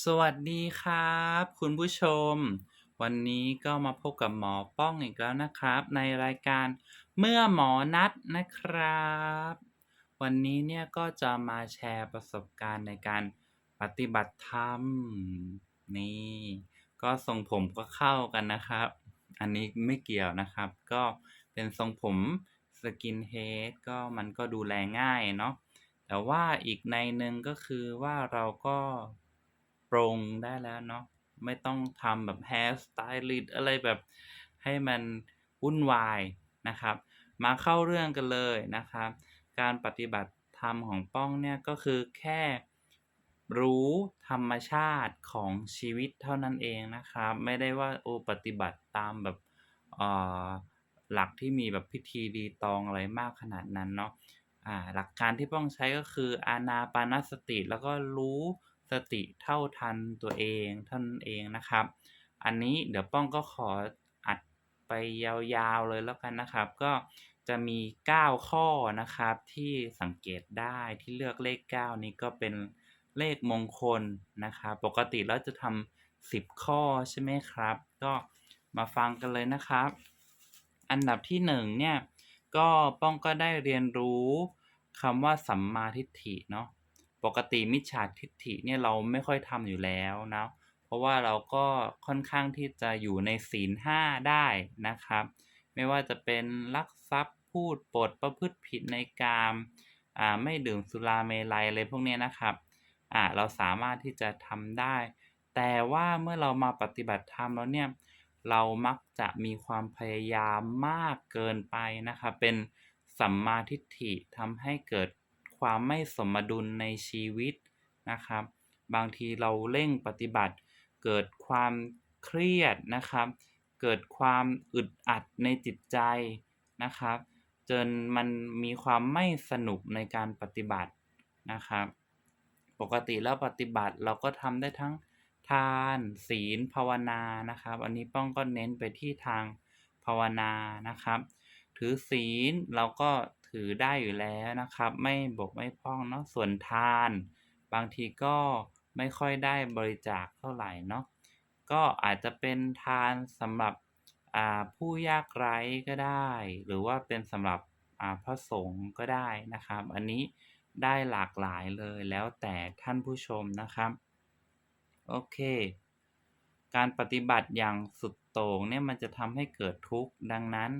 สวัสดีครับ คุณผู้ชม วันนี้ก็มาพบกับหมอป้องอีกแล้วนะครับ ในรายการเมื่อหมอนัดนะครับ วันนี้เนี่ยก็จะมาแชร์ประสบการณ์ในการปฏิบัติธรรม นี่ ก็ทรงผมก็เข้ากันนะครับ อันนี้ไม่เกี่ยวนะครับ ก็เป็นทรงผมสกินเฮดก็มันก็ดูแลง่ายเนาะแต่ว่าอีกในหนึ่งก็คือว่าเราก็ ปรงได้แล้วเนาะไม่ต้องทำแบบ hair stylist อะไรแบบให้มันวุ่นวายนะครับ มาเข้าเรื่องกันเลยนะครับ การปฏิบัติธรรมของป้องเนี่ยก็คือแค่รู้ธรรมชาติของชีวิตเท่านั้นเองนะครับ ไม่ได้ว่าโอปฏิบัติตามแบบหลักที่มีแบบพิธีรีตองอะไรมากขนาดนั้นเนาะหลักการที่ป้องใช้ก็คืออานาปานสติแล้วก็รู้ สติเท่าทันตัวเองท่านเองนะครับ อันนี้เดี๋ยวป้องก็ขออัดไปยาวๆเลยแล้วกันนะครับ ก็จะมี 9 ข้อนะครับที่สังเกตได้ที่เลือกเลข 9 นี้ก็เป็นเลขมงคลนะครับปกติแล้วจะทำ10 ข้อใช่ไหมครับ ก็มาฟังกันเลยนะครับ อันดับที่1เนี่ยก็ป้องก็ได้เรียนรู้คำว่าสัมมาทิฏฐิเนาะ ปกติมิจฉาทิฏฐิเนี่ยเราไม่ค่อยทำอยู่แล้วนะเพราะว่าเราก็ค่อนข้างที่จะอยู่ในศีลห้าได้นะครับ ไม่ว่าจะเป็นลักทรัพย์พูดปดประพฤติผิดในกามอ่าไม่ดื่มสุราเมลัยอะไรพวกนี้นะครับอ่าเราสามารถที่จะทำได้ แต่ว่าเมื่อเรามาปฏิบัติธรรมแล้วเนี่ยเรามักจะมีความพยายามมากเกินไปนะครับ เป็นสัมมาทิฏฐิทำให้เกิด ความไม่สมดุลในชีวิตนะครับ บางทีเราเร่งปฏิบัติ เกิดความเครียดนะครับ เกิดความอึดอัดในจิตใจนะครับ จนมันมีความไม่สนุกในการปฏิบัตินะครับ ปกติแล้วปฏิบัติเราก็ทำได้ทั้งทานศีลภาวนานะครับ อันนี้ป้องก็เน้นไปที่ทางภาวนานะครับ ถือศีลเราก็ ถือได้อยู่แล้วนะครับ ไม่บกไม่พร่องเนาะส่วนทาน บางทีก็ไม่ค่อยได้บริจาคเท่าไหร่เนาะก็อาจจะเป็นทานสำหรับผู้ยากไร้ก็ได้ หรือว่าเป็นสำหรับพระสงฆ์ก็ได้นะครับ อันนี้ได้หลากหลายเลยแล้วแต่ท่านผู้ชมนะครับ โอเค การปฏิบัติอย่างสุดโต่งเนี่ยมันจะทำให้เกิดทุกข์ดังนั้น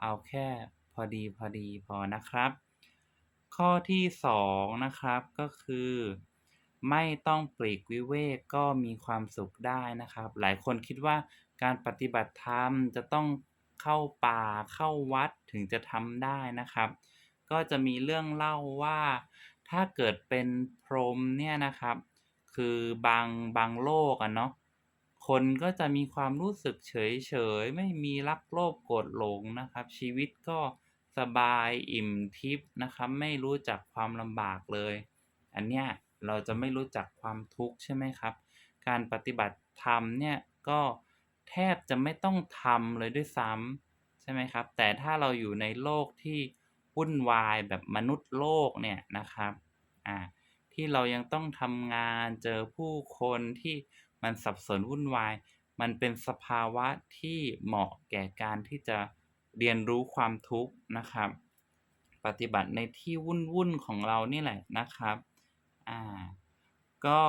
เอาแค่ พอดีพอดีพอนะครับ ข้อที่สองนะครับก็คือ ไม่ต้องปลีกวิเวกก็มีความสุขได้นะครับ หลายคนคิดว่าการปฏิบัติธรรมจะต้องเข้าป่าเข้าวัดถึงจะทำได้นะครับ ก็จะมีเรื่องเล่าว่าถ้าเกิดเป็นพรหมเนี่ยนะครับ คือบางบางโลกอะเนาะคนก็จะมีความรู้สึกเฉยๆไม่มีรักโลภโกรธหลงนะครับ ชีวิตก็ สบายอิ่มทิพย์นะครับไม่รู้จักความลำบากเลย อันเนี้ยเราจะไม่รู้จักความทุกข์ใช่ไหมครับ การปฏิบัติธรรมเนี่ยก็แทบจะไม่ต้องทำเลยด้วยซ้ำใช่ไหมครับ แต่ถ้าเราอยู่ในโลกที่วุ่นวายแบบมนุษย์โลกเนี่ยนะครับอ่าที่เรายังต้องทำงานเจอผู้คนที่มันสับสนวุ่นวาย มันเป็นสภาวะที่เหมาะแก่การที่จะ เรียนรู้ความทุกข์นะครับ ปฏิบัติในที่วุ่นๆของเรานี่แหละนะครับอ่าก็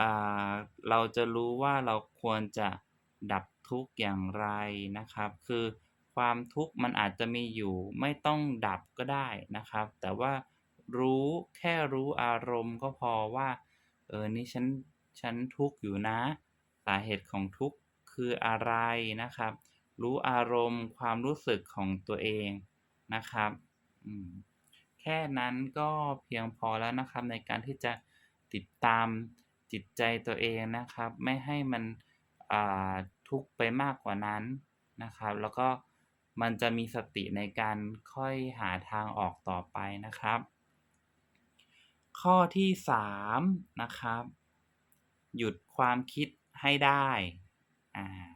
อ่าเราจะรู้ว่าเราควรจะดับทุกข์อย่างไรนะครับ คือความทุกข์มันอาจจะมีอยู่ไม่ต้องดับก็ได้นะครับ แต่ว่ารู้แค่รู้อารมณ์ก็พอว่า เออ นี่ฉัน ฉันทุกข์อยู่นะ สาเหตุของทุกข์คืออะไรนะครับ รู้อารมณ์ความรู้สึกของตัวเองนะครับแค่นั้นก็เพียงพอแล้วนะครับในการที่จะติดตามจิตใจตัวเองนะครับ ไม่ให้มันทุกข์ไปมากกว่านั้นนะครับ แล้วก็มันจะมีสติในการค่อยหาทางออกต่อไปนะครับ ข้อที่สามนะครับ หยุดความคิดให้ได้อ่า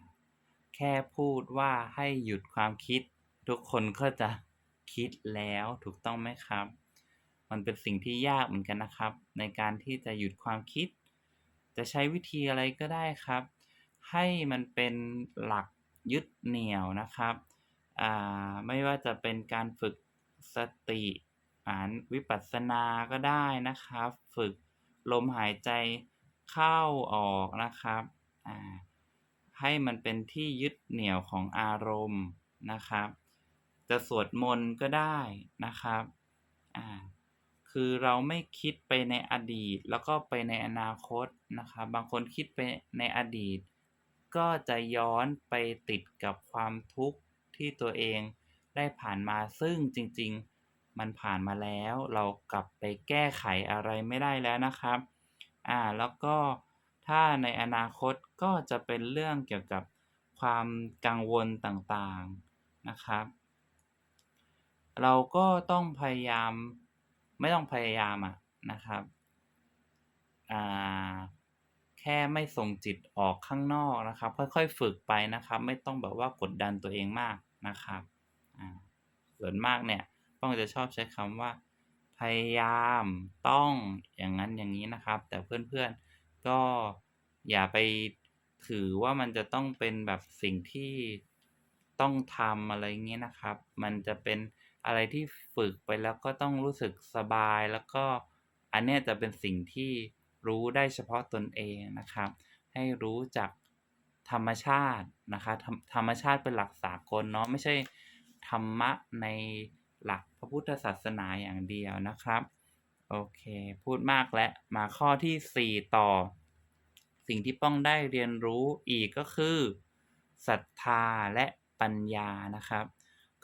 แค่พูดว่าให้หยุดความคิด ทุกคนก็จะคิดแล้วถูกต้องไหมครับ มันเป็นสิ่งที่ยากเหมือนกันนะครับ ในการที่จะหยุดความคิด จะใช้วิธีอะไรก็ได้ครับ ให้มันเป็นหลักยึดเหนี่ยวนะครับอ่าไม่ว่าจะเป็นการฝึกสติอ่านวิปัสสนาก็ได้นะครับ ฝึกลมหายใจเข้าออกนะครับอ่า ให้มันเป็นที่ยึดเหนี่ยวของอารมณ์นะครับ จะสวดมนต์ก็ได้นะครับอ่าคือเราไม่คิดไปในอดีตแล้วก็ไปในอนาคตนะครับ บางคนคิดไปในอดีต ก็จะย้อนไปติดกับความทุกข์ที่ตัวเองได้ผ่านมาซึ่งจริง ๆ มันผ่านมาแล้ว เรากลับไปแก้ไขอะไรไม่ได้แล้วนะครับ อ่า แล้วก็ ถ้าในอนาคตก็จะเป็นเรื่องเกี่ยวกับความกังวลต่างๆนะครับ เราก็ต้องพยายามไม่ต้องพยายามอะนะครับอ่าแค่ไม่ส่งจิตออกข้างนอกนะครับ ค่อยๆฝึกไปนะครับ ไม่ต้องแบบว่ากดดันตัวเองมากนะครับอ่าส่วนมากเนี่ยป้องจะชอบใช้คำว่า พยายามต้องอย่างงั้นอย่างงี้นะครับ แต่เพื่อนๆ ก็อย่าไปถือว่ามันจะต้องเป็นแบบสิ่งที่ต้องทำอะไรงี้นะครับ มันจะเป็นอะไรที่ฝึกไปแล้วก็ต้องรู้สึกสบายแล้วก็อันนี้จะเป็นสิ่งที่รู้ได้เฉพาะตนเองนะครับ ให้รู้จักธรรมชาตินะคะธรรมธรรมชาติเป็นหลักสากลเนาะไม่ใช่ธรรมะในหลักพระพุทธศาสนาอย่างเดียวนะครับ โอเค พูดมากแล้วมาข้อที่ 4 ต่อ สิ่งที่ป้องได้เรียนรู้อีกก็คือศรัทธาและปัญญานะครับ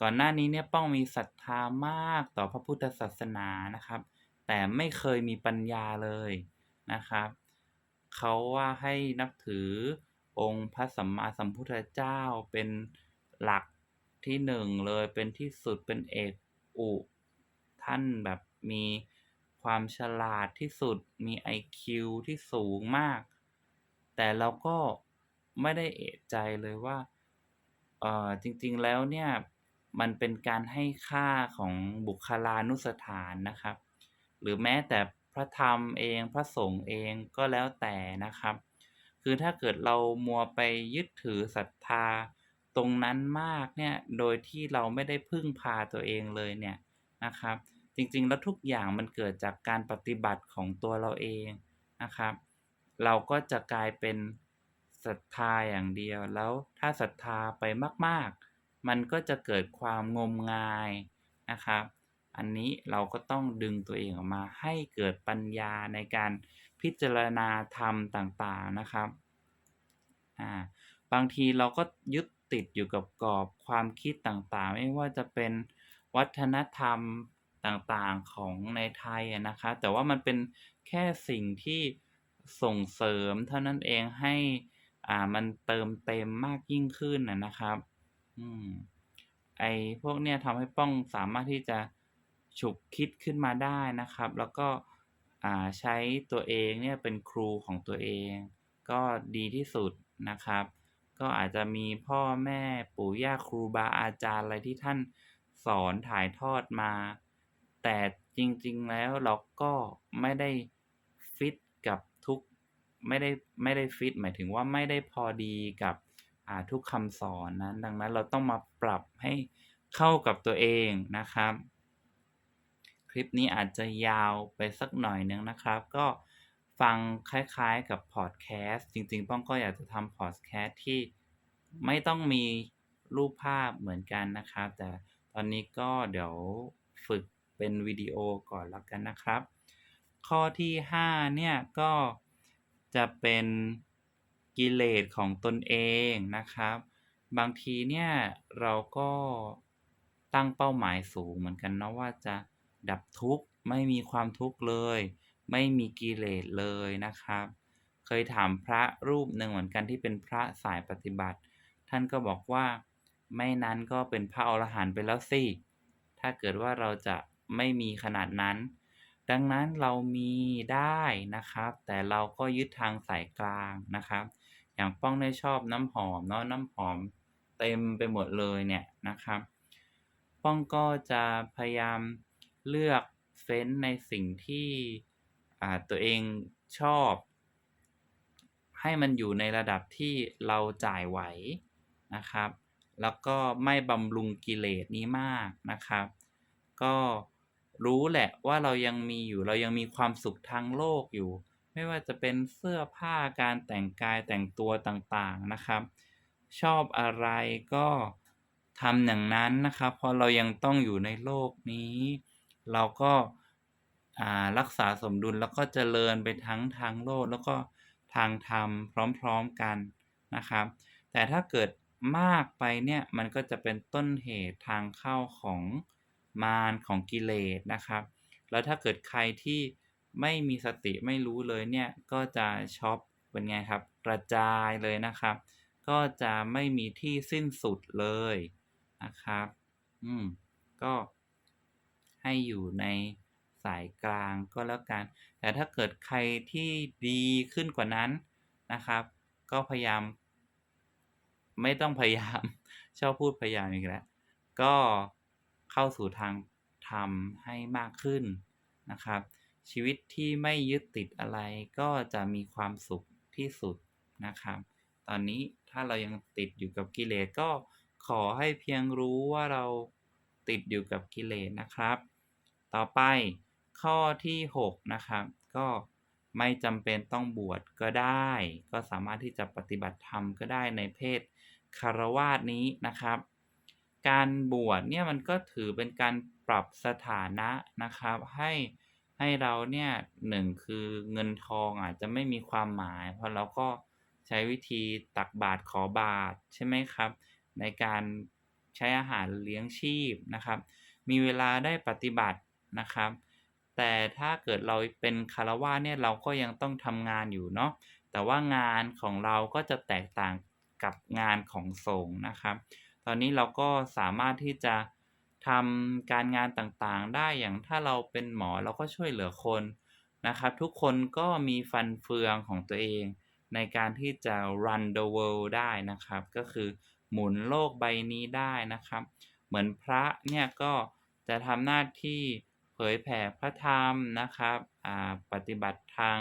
ก่อนหน้านี้เนี่ยป้องมีศรัทธามากต่อพระพุทธศาสนานะครับ แต่ไม่เคยมีปัญญาเลยนะครับเขาว่าให้นับถือองค์พระสัมมาสัมพุทธเจ้าเป็นหลักที่1เลยเป็นที่สุดเป็นเอกอุ ท่านแบบมี ความฉลาดที่สุดมี IQ ที่สูงมาก แต่เราก็ไม่ได้เอะใจเลยว่าเอ่อจริงๆแล้วเนี่ย มันเป็นการให้ค่าของบุคลานุสถานนะครับ หรือแม้แต่พระธรรมเองพระสงฆ์เองก็แล้วแต่นะครับ คือถ้าเกิดเรามัวไปยึดถือศรัทธาตรงนั้นมากเนี่ย โดยที่เราไม่ได้พึ่งพาตัวเองเลยเนี่ยนะครับ จริงๆ แล้วทุกอย่างมันเกิดจากการปฏิบัติของตัวเราเองนะครับ เราก็จะกลายเป็นศรัทธาอย่างเดียว แล้วถ้าศรัทธาไปมากๆ มันก็จะเกิดความงมงายนะครับ อันนี้เราก็ต้องดึงตัวเองออกมาให้เกิดปัญญาในการพิจารณาธรรมต่างๆนะครับ อ่า บางทีเราก็ยึดติดอยู่กับกรอบความคิดต่างๆ ไม่ว่าจะเป็นวัฒนธรรม ต่างๆของในไทยอะนะครับแต่ว่ามันเป็นแค่สิ่งที่ส่งเสริมเท่านั้นเองให้อ่ามันเติมเต็มมากยิ่งขึ้นอะนะครับ อืมไอ้พวกเนี้ยทำให้ป้องสามารถที่จะฉุกคิดขึ้นมาได้นะครับ แล้วก็อ่าใช้ตัวเองเนี่ยเป็นครูของตัวเอง ก็ดีที่สุดนะครับ ก็อาจจะมีพ่อแม่ปู่ย่าครูบาอาจารย์อะไรที่ท่านสอนถ่ายทอดมา แต่จริง ๆ แล้วเราก็ไม่ได้ฟิตกับทุกไม่ได้ไม่ได้ฟิตหมายถึงว่าไม่ได้พอดีกับทุกคำสอนนั้น ดังนั้นเราต้องมาปรับให้เข้ากับตัวเองนะครับ คลิปนี้อาจจะยาวไปสักหน่อยนึงนะครับ ก็ฟังคล้ายๆกับพอดแคสต์จริงๆป้องก็อยากจะทำพอดแคสต์ที่ไม่ต้องมีรูปภาพเหมือนกันนะครับ แต่ตอนนี้ก็เดี๋ยวฝึก เป็นวิดีโอก่อนแล้วกันนะครับ ข้อที่ 5 เนี่ย ก็จะเป็นกิเลสของตนเองนะครับ บางทีเนี่ยเราก็ตั้งเป้าหมายสูงเหมือนกันเนาะว่าจะดับทุกข์ไม่มีความทุกข์เลย ไม่มีกิเลสเลยนะครับ เคยถามพระรูปหนึ่งเหมือนกันที่เป็นพระสายปฏิบัติ ท่านก็บอกว่าไม่นั้นก็เป็นพระอรหันต์ไปแล้วสิถ้าเกิดว่าเราจะ ไม่มีขนาดนั้น ดังนั้นเรามีได้นะครับ แต่เราก็ยึดทางสายกลางนะครับ อย่างป้องเนี่ชอบน้ำหอมเนาะน้ำหอมเต็มไปหมดเลยเนี่ยนะครับ ป้องก็จะพยายามเลือกเฟ้นในสิ่งที่อาตัวเองชอบ ให้มันอยู่ในระดับที่เราจ่ายไหวนะครับ แล้วก็ไม่บำรุงกิเลสนี้มากนะครับ ก็ รู้แหละว่าเรายังมีอยู่ เรายังมีความสุขทางโลกอยู่ ไม่ว่าจะเป็นเสื้อผ้าการแต่งกายแต่งตัวต่างๆนะครับ ชอบอะไรก็ทำอย่างนั้นนะครับเพราะเรายังต้องอยู่ในโลกนี้ เราก็รักษาสมดุลแล้วก็เจริญไปทั้งทางโลกแล้วก็ทางธรรมพร้อมๆกันนะครับ แต่ถ้าเกิดมากไปเนี่ยมันก็จะเป็นต้นเหตุทางเข้าของ มารของกิเลสนะครับ แล้วถ้าเกิดใครที่ไม่มีสติไม่รู้เลยเนี่ยก็จะช็อปเป็นไงครับ กระจายเลยนะครับ ก็จะไม่มีที่สิ้นสุดเลยนะครับ อืม ก็ให้อยู่ในสายกลางก็แล้วกัน แต่ถ้าเกิดใครที่ดีขึ้นกว่านั้นนะครับ ก็พยายาม ไม่ต้องพยายาม ชอบพูดพยายามอีกแล้ว ก็ เข้าสู่ทางธรรมให้มากขึ้นนะครับ ชีวิตที่ไม่ยึดติดอะไรก็จะมีความสุขที่สุดนะครับ ตอนนี้ถ้าเรายังติดอยู่กับกิเลสก็ขอให้เพียงรู้ว่าเราติดอยู่กับกิเลสนะครับ ต่อไปข้อที่ 6 นะครับ ก็ไม่จำเป็นต้องบวชก็ได้ ก็สามารถที่จะปฏิบัติธรรมก็ได้ในเพศคารวาสนี้นะครับ การบวชเนี่ยมันก็ถือเป็นการปรับสถานะนะครับ ให้ให้เราเนี่ยหนึ่งคือเงินทองอาจจะไม่มีความหมาย เพราะเราก็ใช้วิธีตักบาตรขอบาตรใช่ไหมครับ ในการใช้อาหารเลี้ยงชีพนะครับ มีเวลาได้ปฏิบัตินะครับ แต่ถ้าเกิดเราเป็นคารวะเนี่ยเราก็ยังต้องทำงานอยู่เนาะแต่ว่างานของเราก็จะแตกต่างกับงานของสงฆ์นะครับ ตอนนี้เราก็สามารถที่จะทำการงานต่างๆ ได้อย่างถ้าเราเป็นหมอเราก็ช่วยเหลือคนนะครับ ทุกคนก็มีฟันเฟืองของตัวเอง ในการที่จะ run the world ได้นะครับ ก็คือหมุนโลกใบนี้ได้นะครับ เหมือนพระเนี่ยก็จะทำหน้าที่เผยแผ่พระธรรมนะครับปฏิบัติทาง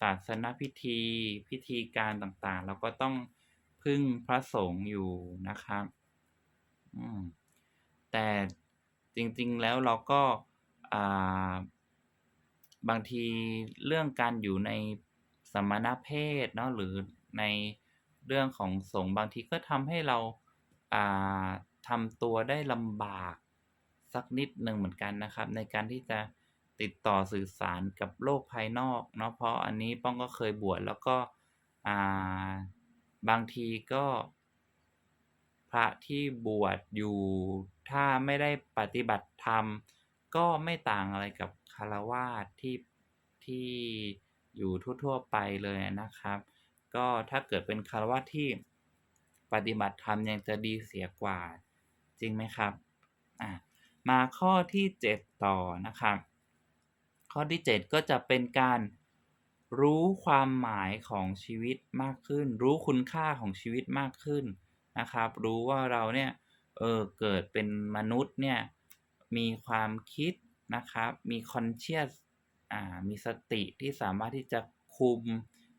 ศาสนพิธี พิธีการต่างๆ เราก็ต้องพึ่งพระสงฆ์อยู่นะครับ แต่จริง ๆ แล้วเราก็บางทีเรื่องการอยู่ในสมณเพศเนาะ หรือในเรื่องของสงฆ์ บางทีก็ทำให้เราทำตัวได้ลำบากสักนิดหนึ่งเหมือนกันนะครับ ในการที่จะติดต่อสื่อสารกับโลกภายนอกเนาะ เพราะอันนี้ป้องก็เคยบวช แล้วก็บางทีก็ พระที่บวชอยู่ถ้าไม่ได้ปฏิบัติธรรม ก็ไม่ต่างอะไรกับคารวาสที่ที่อยู่ทั่วๆไปเลยนะครับ ก็ถ้าเกิดเป็นคารวาสที่ปฏิบัติธรรมยังจะดีเสียกว่า จริงไหมครับอะมาข้อที่ 7 ต่อนะครับ ข้อที่ 7 ก็จะเป็นการรู้ความหมายของชีวิตมากขึ้น รู้คุณค่าของชีวิตมากขึ้น นะครับ รู้ว่าเราเนี่ยเออเกิดเป็นมนุษย์เนี่ยมีความคิดนะครับ มีคอนเชียสอ่ามีสติที่สามารถที่จะคุม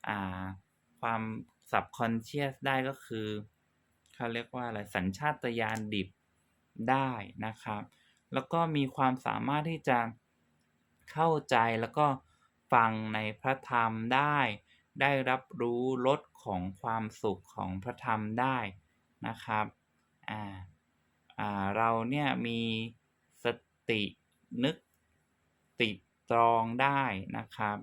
อ่าความสับคอนเชียสได้ก็คือเขาเรียกว่าอะไรสัญชาตญาณดิบได้นะครับ แล้วก็มีความสามารถที่จะเข้าใจแล้วก็ฟังในพระธรรมได้ ได้รับรู้รสของความสุขของพระธรรมได้ นะครับอ่าอ่าเราเนี่ยมีสตินึกติดตรองได้นะครับ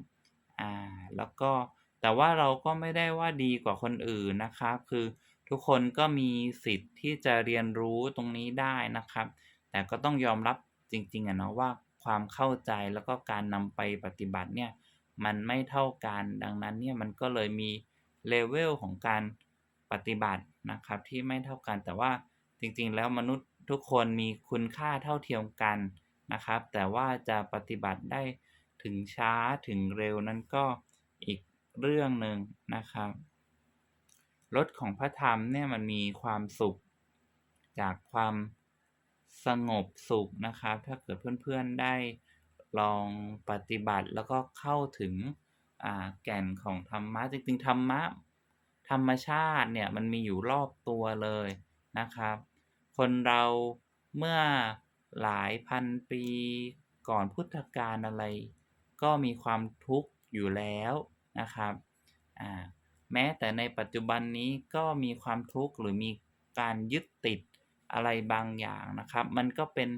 อ่าแล้วก็แต่ว่าเราก็ไม่ได้ว่าดีกว่าคนอื่นนะครับ คือทุกคนก็มีสิทธิ์ที่จะเรียนรู้ตรงนี้ได้นะครับ แต่ก็ต้องยอมรับจริงๆอะเนาะว่าความเข้าใจแล้วก็การนำไปปฏิบัติเนี่ยมันไม่เท่ากันดังนั้นเนี่ยมันก็เลยมีเลเวลของการปฏิบัติ นะครับที่ไม่เท่ากัน แต่ว่าจริงๆ แล้วมนุษย์ทุกคนมีคุณค่าเท่าเทียมกันนะครับ แต่ว่าจะปฏิบัติได้ถึงช้าถึงเร็วนั้นก็อีกเรื่องหนึ่งนะครับรสของพระธรรมเนี่ยมันมีความสุข จากความสงบสุขนะครับ ถ้าเกิดเพื่อนๆได้ลองปฏิบัติแล้วก็เข้าถึงอ่าแก่นของธรรมะจริงๆธรรมะ ธรรมชาติเนี่ยมันมีอยู่รอบตัวเลยนะครับ คนเราเมื่อหลายพันปีก่อนพุทธกาลอะไร ก็มีความทุกข์อยู่แล้วนะครับแม้แต่ในปัจจุบันนี้ก็มีความทุกข์หรือมีการยึดติดอะไรบางอย่างนะครับ มันก็เป็น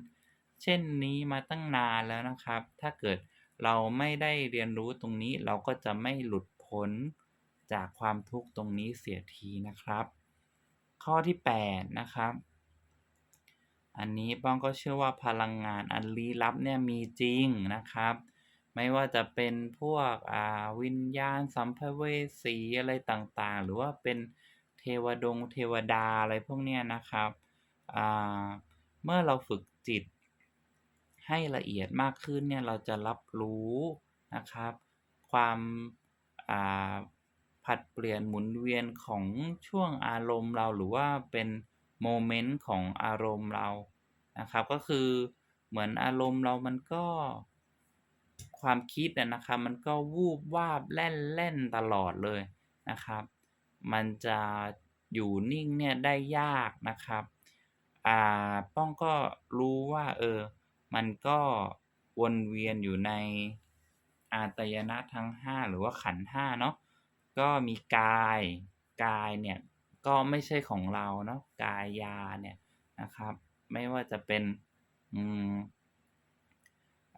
เช่นนี้มาตั้งนานแล้วนะครับ ถ้าเกิดเราไม่ได้เรียนรู้ตรงนี้เราก็จะไม่หลุดพ้น จากความทุกข์ตรงนี้เสียทีนะครับ ข้อที่8นะครับ อันนี้ป้องก็เชื่อว่าพลังงานอันลี้ลับเนี่ยมีจริงนะครับ ไม่ว่าจะเป็นพวกวิญญาณสัมภเวสีอะไรต่างๆ หรือว่าเป็นเทวดงเทวดาอะไรพวกเนี้ยนะครับเมื่อเราฝึกจิตให้ละเอียดมากขึ้นเนี่ยเราจะรับรู้นะครับ ความอ่า ผัดเปลี่ยนหมุนเวียนของช่วงอารมณ์เราหรือว่าเป็นโมเมนต์ของอารมณ์เรานะครับ ก็คือเหมือนอารมณ์เรามันก็ ความคิดนะครับมันก็วูบวาบแล่นๆตลอดเลยนะครับ มันจะอยู่นิ่งเนี่ยได้ยากนะครับอ่าป้องก็รู้ว่าเออมันก็วนเวียนอยู่ในอาตยนะทั้ง 5 หรือว่าขันธ์5เนาะ ก็มีกาย กายเนี่ยก็ไม่ใช่ของเราเนาะกายยาเนี่ยนะครับ ไม่ว่าจะเป็นอืม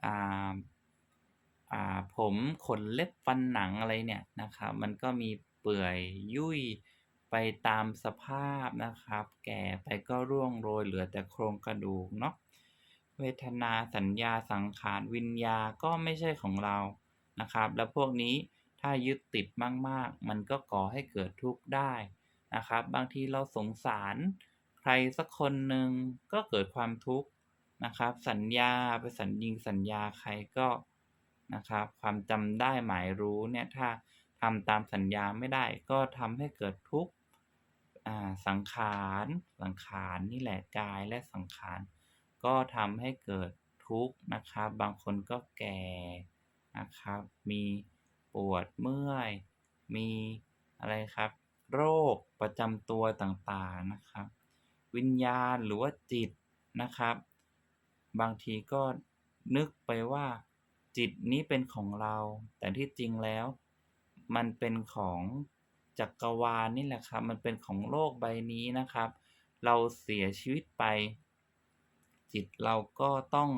อ่าอ่าผมขนเล็บฟันหนังอะไรเนี่ยนะครับ มันก็มีเปื่อยยุ่ยไปตามสภาพนะครับ แก่ไปก็ร่วงโรยเหลือแต่โครงกระดูกเนาะเวทนาสัญญาสังขารวิญญาก็ไม่ใช่ของเรานะครับ แล้วพวกนี้ ถ้ายึดติดมาก ๆ มันก็ก่อให้เกิดทุกข์ได้นะครับ บางทีเราสงสารใครสักคนหนึ่งก็เกิดความทุกข์นะครับ สัญญาไปสัญญิงสัญญาใครก็นะครับ ความจำได้หมายรู้เนี่ยถ้าทำตามสัญญาไม่ได้ก็ทำให้เกิดทุกข์อ่าสังขารสังขารนี่แหละกายและสังขารก็ทำให้เกิดทุกข์นะครับ บางคนก็แก่นะครับมี ปวดเมื่อย มีอะไรครับ โรคประจำตัวต่างๆนะครับ วิญญาณหรือว่าจิตนะครับ บางทีก็นึกไปว่า จิตนี้เป็นของเรา แต่ที่จริงแล้ว มันเป็นของจักรวาลนี่แหละครับ มันเป็นของโลกใบนี้นะครับ เราเสียชีวิตไป จิตเราก็ต้อง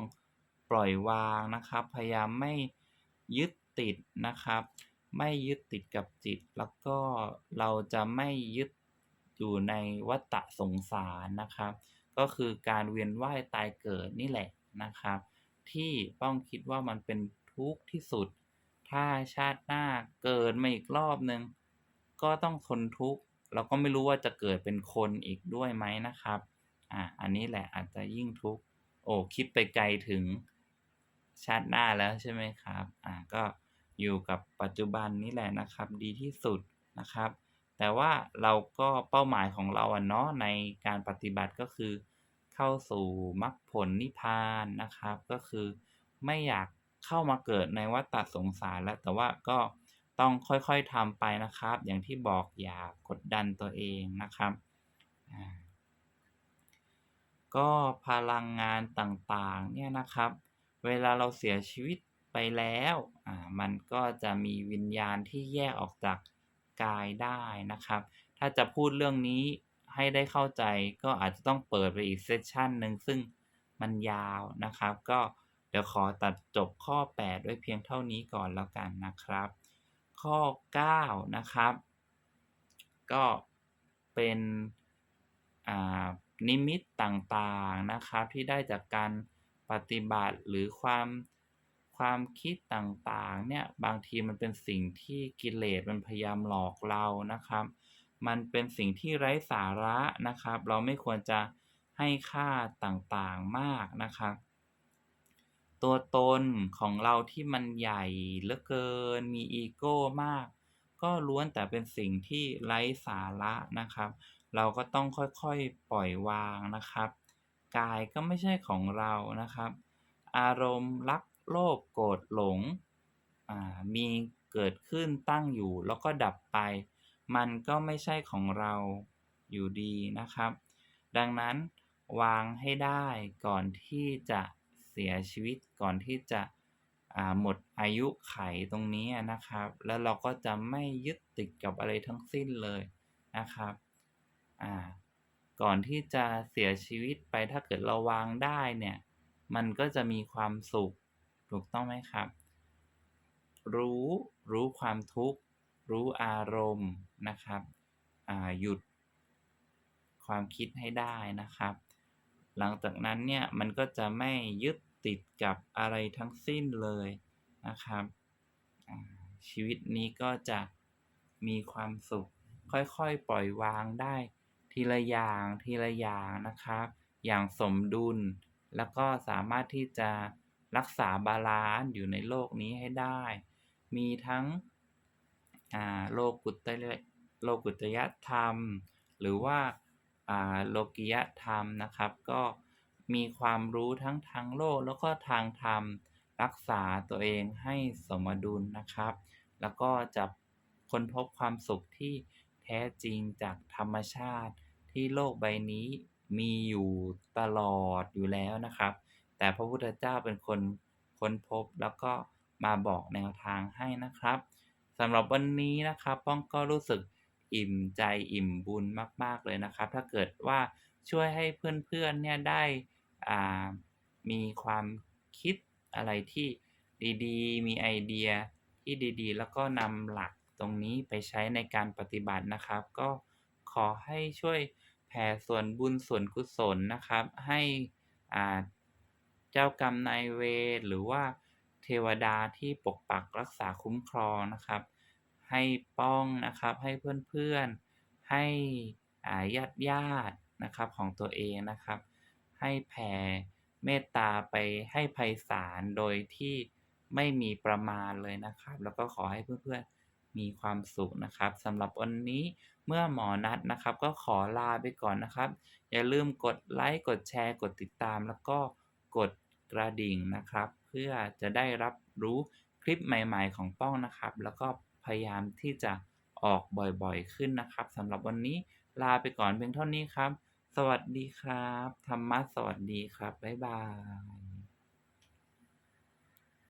ปล่อยวางนะครับ พยายามไม่ยึด ติดนะครับ ไม่ยึดติดกับจิต แล้วก็เราจะไม่ยึดอยู่ในวัฏสงสารนะครับ ก็คือการเวียนว่ายตายเกิดนี่แหละนะครับ ที่ป้องคิดว่ามันเป็นทุกข์ที่สุด ถ้าชาติหน้าเกิดมาอีกรอบหนึ่งก็ต้องทนทุกข์เราก็ไม่รู้ว่าจะเกิดเป็นคนอีกด้วยไหมนะครับอ่าอันนี้แหละอาจจะยิ่งทุกข์โอ้คิดไปไกลถึงชาติหน้าแล้วใช่ไหมครับ อ่า ก็ อยู่กับปัจจุบันนี่แหละนะครับ ดีที่สุดนะครับ แต่ว่าเราก็เป้าหมายของเราอะเนาะในการปฏิบัติก็คือ เข้าสู่มรรคผลนิพพานนะครับ ก็คือไม่อยากเข้ามาเกิดในวัฏสงสารแล้ว แต่ว่าก็ต้องค่อยๆทำไปนะครับ อย่างที่บอกอย่ากดดันตัวเองนะครับก็พลังงานต่างๆ เนี่ยนะครับ เวลาเราเสียชีวิตไปแล้ว มันก็จะมีวิญญาณที่แยกออกจากกายได้นะครับ ถ้าจะพูดเรื่องนี้ให้ได้เข้าใจก็อาจจะต้องเปิดไปอีกเซสชันหนึ่งซึ่งมันยาวนะครับ ก็เดี๋ยวขอตัดจบข้อ8ไว้เพียงเท่านี้ก่อนแล้วกันนะครับ ข้อ 9 นะครับ ก็เป็นนิมิตต่างๆนะครับที่ได้จากการปฏิบัติหรือความ ความคิดต่างๆ เนี่ย บางทีมันเป็นสิ่งที่กิเลสมันพยายามหลอกเรานะครับ มันเป็นสิ่งที่ไร้สาระนะครับ เราไม่ควรจะให้ค่าต่างๆมากนะครับ ตัวตนของเราที่มันใหญ่เหลือเกิน มีอีโก้มาก ก็ล้วนแต่เป็นสิ่งที่ไร้สาระนะครับ เราก็ต้องค่อยๆปล่อยวางนะครับ กายก็ไม่ใช่ของเรานะครับ อารมณ์รัก โลภโกรธหลงมีเกิดขึ้นตั้งอยู่แล้วก็ดับไป มันก็ไม่ใช่ของเราอยู่ดีนะครับ ดังนั้นวางให้ได้ก่อนที่จะเสียชีวิตก่อนที่จะหมดอายุไขตรงนี้นะครับ แล้วเราก็จะไม่ยึดติดกับอะไรทั้งสิ้นเลยนะครับก่อนที่จะเสียชีวิตไปถ้าเกิดเราวางได้เนี่ย มันก็จะมีความสุข ถูกต้องไหมครับ รู้ รู้ความทุกข์ รู้อารมณ์นะครับหยุดความคิดให้ได้นะครับ หลังจากนั้นเนี่ยมันก็จะไม่ยึดติดกับอะไรทั้งสิ้นเลยนะครับชีวิตนี้ก็จะมีความสุข ค่อยๆ ปล่อยวางได้ทีละอย่างทีละอย่างนะครับ อย่างสมดุล แล้วก็สามารถที่จะ รักษาบาลันซ์อยู่ในโลกนี้ให้ได้ มีทั้งอ่าโลกุตระโลกุตยธรรม หรือว่าอ่าโลกิยธรรมนะครับ ก็มีความรู้ทั้งทางโลกแล้วก็ทางธรรม รักษาตัวเองให้สมดุลนะครับ แล้วก็จะค้นพบความสุขที่แท้จริงจากธรรมชาติที่โลกใบนี้มีอยู่ตลอดอยู่แล้วนะครับ แต่พระพุทธเจ้าเป็นคนค้นพบแล้วก็มาบอกแนวทางให้นะครับสำหรับวันนี้นะครับป้องก็รู้สึกอิ่มใจอิ่มบุญมาก ๆ เลยนะครับ ถ้าเกิดว่าช่วยให้เพื่อนๆเนี่ยได้อ่ามีความคิดอะไรที่ดีๆ มีไอเดียที่ดีๆ แล้วก็นำหลักตรงนี้ไปใช้ในการปฏิบัตินะครับ ก็ขอให้ช่วยแผ่ส่วนบุญส่วนกุศลนะครับ ให้อ่า เจ้ากรรมนายเวรหรือว่าเทวดาที่ปกปักรักษาคุ้มครองนะครับ ให้ป้องนะครับให้เพื่อนๆ ให้อ่าญาตินะครับของตัวเองนะครับ ให้แผ่เมตตาไปให้ไพศาลโดยที่ไม่มีประมาณเลยนะครับ แล้วก็ขอให้เพื่อนๆมีความสุขนะครับสำหรับวันนี้เมื่อหมอนัดนะครับ ก็ขอลาไปก่อนนะครับ อย่าลืมกดไลค์กดแชร์ กดติดตามแล้วก็กด กระดิ่งนะครับ เพื่อจะได้รับรู้คลิปใหม่ ๆ ของป้องนะครับ แล้วก็พยายามที่จะออกบ่อยๆขึ้นนะครับสำหรับวันนี้ลาไปก่อนเพียงเท่านี้ครับ สวัสดีครับธรรมะสวัสดีครับบ๊ายบาย